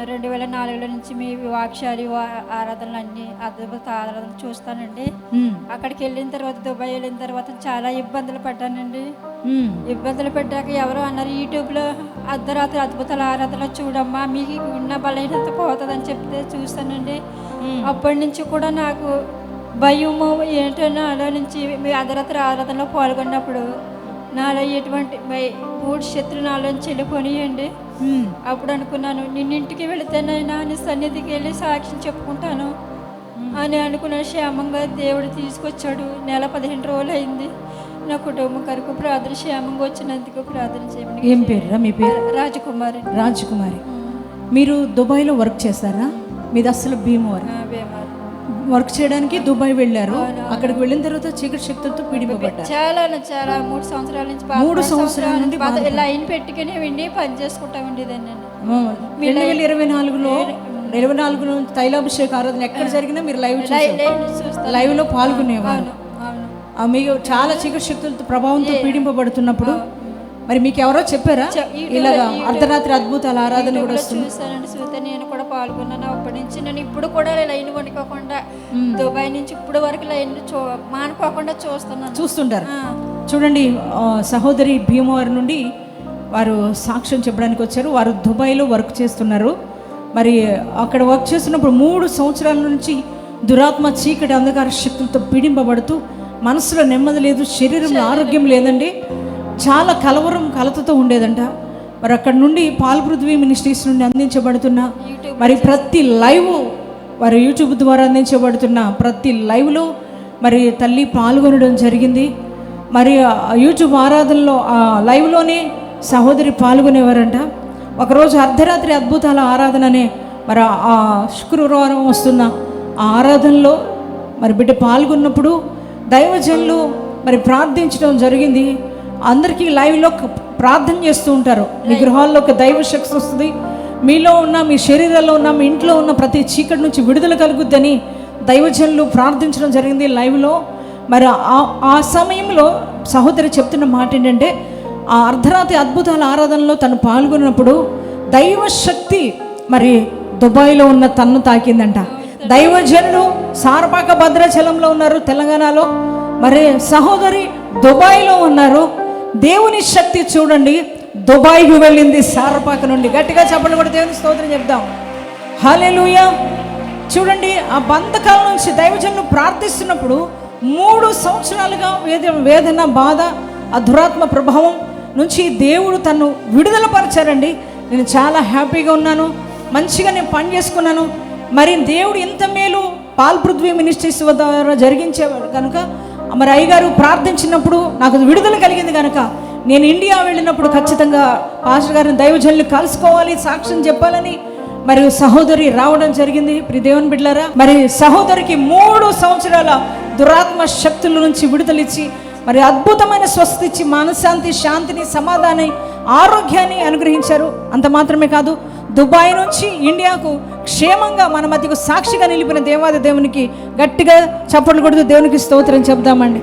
రెండు వేల నాలుగులో నుంచి మీ వాక్యాలు ఆరాధనలు అన్ని అద్భుత ఆరాధనలు చూస్తానండి. అక్కడికి వెళ్ళిన తర్వాత దుబాయ్ వెళ్ళిన తర్వాత చాలా ఇబ్బందులు పడ్డానండి. ఇబ్బందులు పెట్టాక ఎవరో అన్నారు యూట్యూబ్లో అర్ధరాత్రి అద్భుతాల ఆరాధన చూడమ్మా మీకు ఉన్న బలహీనత పోతుందని చెప్తే చూస్తానండి. అప్పటి నుంచి కూడా నాకు భయము ఏంటో నుంచి మీ అర్ధరాత్రి ఆరాధనలో పాల్గొన్నప్పుడు నాలో ఎటువంటి మూడు శత్రులు నాలో నుంచి వెళ్ళిపోనియండి. అప్పుడు అనుకున్నాను నిన్నింటికి వెళితేనైనా నీ సన్నిధికి వెళ్ళి సాక్ష్యం చెప్పుకుంటాను అని అనుకున్నాను క్షేమంగా దేవుడు తీసుకొచ్చాడు. నెల పదిహేను రోజులు అయింది నా కుటుంబం కొరకు ప్రార్థన క్షేమంగా వచ్చినందుకు ప్రార్థన చేయమని ఏం పేరురా మీ పేరు? రాజకుమారి. రాజకుమారి మీరు దుబాయ్లో వర్క్ చేస్తారా? మీది అసలు భీమవరం. భీమారు వర్క్ చేయడానికి దుబాయ్ వెళ్ళారు. అక్కడికి వెళ్ళిన తర్వాత చీకటి శక్తులతో పీడిపబడ్డారు. చాలా చాలా మూడు సంవత్సరాల నుంచి మూడు సంవత్సరాల నుండి లైన్ పెట్టుకుని వెండి పని చేసుకుంటా నేను. రెండు వేల ఇరవై నాలుగులో ఇరవై నాలుగులో తైలాభిషేక ఆరాధన ఎక్కడ జరిగినా మీరు లైవ్ లైవ్లో పాల్గొనేవారు. మీకు చాలా చీకటి శక్తులతో ప్రభావంతో పీడింపబడుతున్నప్పుడు మరి మీకు ఎవరో చెప్పారా ఇలాగా అర్ధరాత్రి అద్భుతాల ఆరాధన కూడా చూసానండి నేను కూడా పాల్గొన్నాను. అప్పటి నుంచి నేను ఇప్పుడు కూడా లైన్ వండుకోకుండా దుబాయ్ నుంచి ఇప్పుడు వరకు లైన్ మానుకోకుండా చూస్తున్నాను. చూస్తుంటారు. చూడండి సహోదరి భీమవరం నుండి వారు సాక్ష్యం చెప్పడానికి వచ్చారు. వారు దుబాయ్లో వర్క్ చేస్తున్నారు. మరి అక్కడ వర్క్ చేస్తున్నప్పుడు మూడు సంవత్సరాల నుంచి దురాత్మ చీకటి అంధకార శక్తులతో పీడింపబడుతూ మనసులో నెమ్మది లేదు శరీరంలో ఆరోగ్యం లేదండి. చాలా కలవరం కలతతో ఉండేదంట. మరి అక్కడ నుండి పాల్పృథ్వీ మినిస్ట్రీస్ నుండి అందించబడుతున్న మరి ప్రతి లైవ్ వారి యూట్యూబ్ ద్వారా అందించబడుతున్న ప్రతి లైవ్లో మరి తల్లి పాల్గొనడం జరిగింది. మరి యూట్యూబ్ ఆరాధనలో ఆ లైవ్లోనే సహోదరి పాల్గొనేవారంట. ఒకరోజు అర్ధరాత్రి అద్భుతాల ఆరాధననే మరి ఆ- ఆ శుక్రవారం వస్తున్న ఆ ఆరాధనలో మరి బిడ్డ పాల్గొన్నప్పుడు దైవజనులు మరి ప్రార్థించడం జరిగింది. అందరికీ లైవ్లో ప్రార్థన చేస్తూ ఉంటారు. మీ గృహాల్లో ఒక దైవ శక్తి వస్తుంది. మీలో ఉన్న మీ శరీరంలో ఉన్న మీ ఇంట్లో ఉన్న ప్రతి చీకటి నుంచి విడుదల కలుగుద్దని దైవజనులు ప్రార్థించడం జరిగింది లైవ్లో. మరి ఆ- ఆ సమయంలో సహోదరి చెప్తున్న మాట ఏంటంటే ఆ అర్ధరాత్రి అద్భుతాల ఆరాధనలో తను పాల్గొన్నప్పుడు దైవ శక్తి మరి దుబాయ్లో ఉన్న తన్ను తాకిందంట. దైవజనులు సారపాక భద్రాచలంలో ఉన్నారు తెలంగాణలో. మరి సహోదరి దుబాయ్లో ఉన్నారు. దేవుని శక్తి చూడండి. దుబాయ్కి వెళ్ళింది సారపాక నుండి. గట్టిగా చెప్పండి కూడా దేవుని స్తోత్రం చెప్దాం. హలెలుయ చూడండి ఆ బంధకాల నుంచి దైవజనులు ప్రార్థిస్తున్నప్పుడు మూడు సంవత్సరాలుగా వేద వేదన బాధ ఆ దురాత్మ ప్రభావం నుంచి దేవుడు తను విడుదల పరిచారండి నేను చాలా హ్యాపీగా ఉన్నాను. మంచిగా నేను పని చేసుకున్నాను. మరి దేవుడు ఇంత మేలు పాల్పృథ్వీ మినిస్ట్రీస్ ద్వారా జరిగించేవాడు కనుక మరి అయ్యగారు ప్రార్థించినప్పుడు నాకు విడుదల కలిగింది కనుక నేను ఇండియా వెళ్ళినప్పుడు ఖచ్చితంగా పాస్టర్ గారిని దైవజనులు కలుసుకోవాలి సాక్ష్యం చెప్పాలని. మరియు సహోదరి రావడం జరిగింది. ప్రిదేవన్ దేవుని మరి సహోదరికి మూడు సంవత్సరాల దురాత్మ శక్తుల నుంచి విడుదలిచ్చి మరి అద్భుతమైన స్వస్థిచ్చి మనశ్శాంతి శాంతిని సమాధానం ఆరోగ్యాన్ని అనుగ్రహించారు. అంత మాత్రమే కాదు దుబాయ్ నుంచి ఇండియాకు క్షేమంగా మన మధ్యకు సాక్షిగా నిలిపిన దేవాది దేవునికి గట్టిగా చప్పట్లు కొడుతూ దేవునికి స్తోత్రం చెప్దామండి.